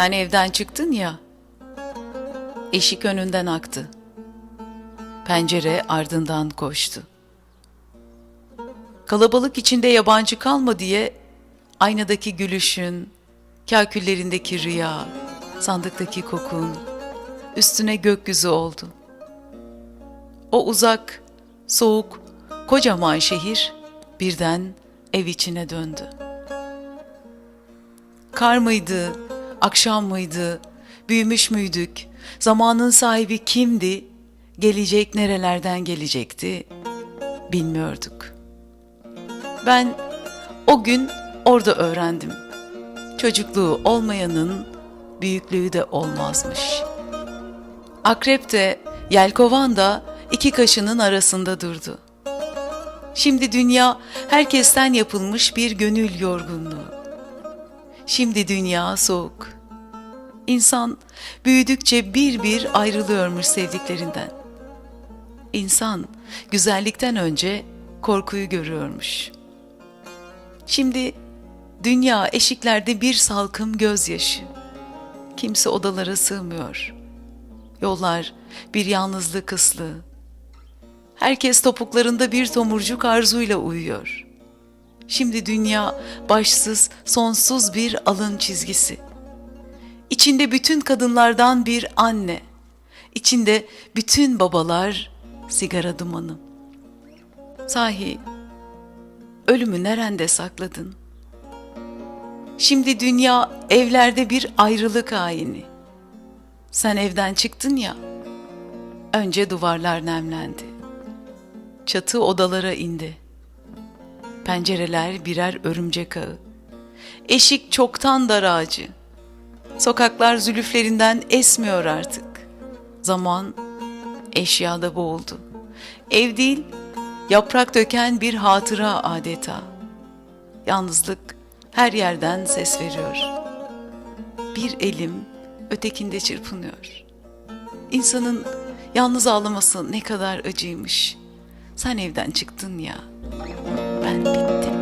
Sen evden çıktın ya. Eşik önünden aktı. Pencere ardından koştu. Kalabalık içinde yabancı kalma diye aynadaki gülüşün, kaküllerindeki rüya, sandıktaki kokun, üstüne gökyüzü oldu. O uzak, soğuk, kocaman şehir birden ev içine döndü. Kar mıydı, akşam mıydı, büyümüş müydük, zamanın sahibi kimdi, gelecek nerelerden gelecekti bilmiyorduk. Ben o gün orada öğrendim. Çocukluğu olmayanın büyüklüğü de olmazmış. Akrep de, yelkovan da iki kaşının arasında durdu. Şimdi dünya herkesten yapılmış bir gönül yorgunluğu. Şimdi dünya soğuk. İnsan büyüdükçe bir bir ayrılıyormuş sevdiklerinden. İnsan güzellikten önce korkuyu görüyormuş. Şimdi dünya eşiklerde bir salkım gözyaşı. Kimse odalara sığmıyor. Yollar bir yalnızlık ıslığı. Herkes topuklarında bir tomurcuk arzuyla uyuyor. Şimdi dünya başsız, sonsuz bir alın çizgisi. İçinde bütün kadınlardan bir anne. İçinde bütün babalar sigara dumanı. Sahi ölümü nerede sakladın? Şimdi dünya evlerde bir ayrılık ayini. Sen evden çıktın ya. Önce duvarlar nemlendi. Çatı odalara indi. Pencereler birer örümcek ağı. Eşik çoktan dar ağacı. Sokaklar zülüflerinden esmiyor artık. Zaman eşyada boğuldu. Ev değil, yaprak döken bir hatıra adeta. Yalnızlık her yerden ses veriyor. Bir elim ötekinde çırpınıyor. İnsanın yalnız ağlaması ne kadar acıymış. Sen evden çıktın ya. Ben bittim.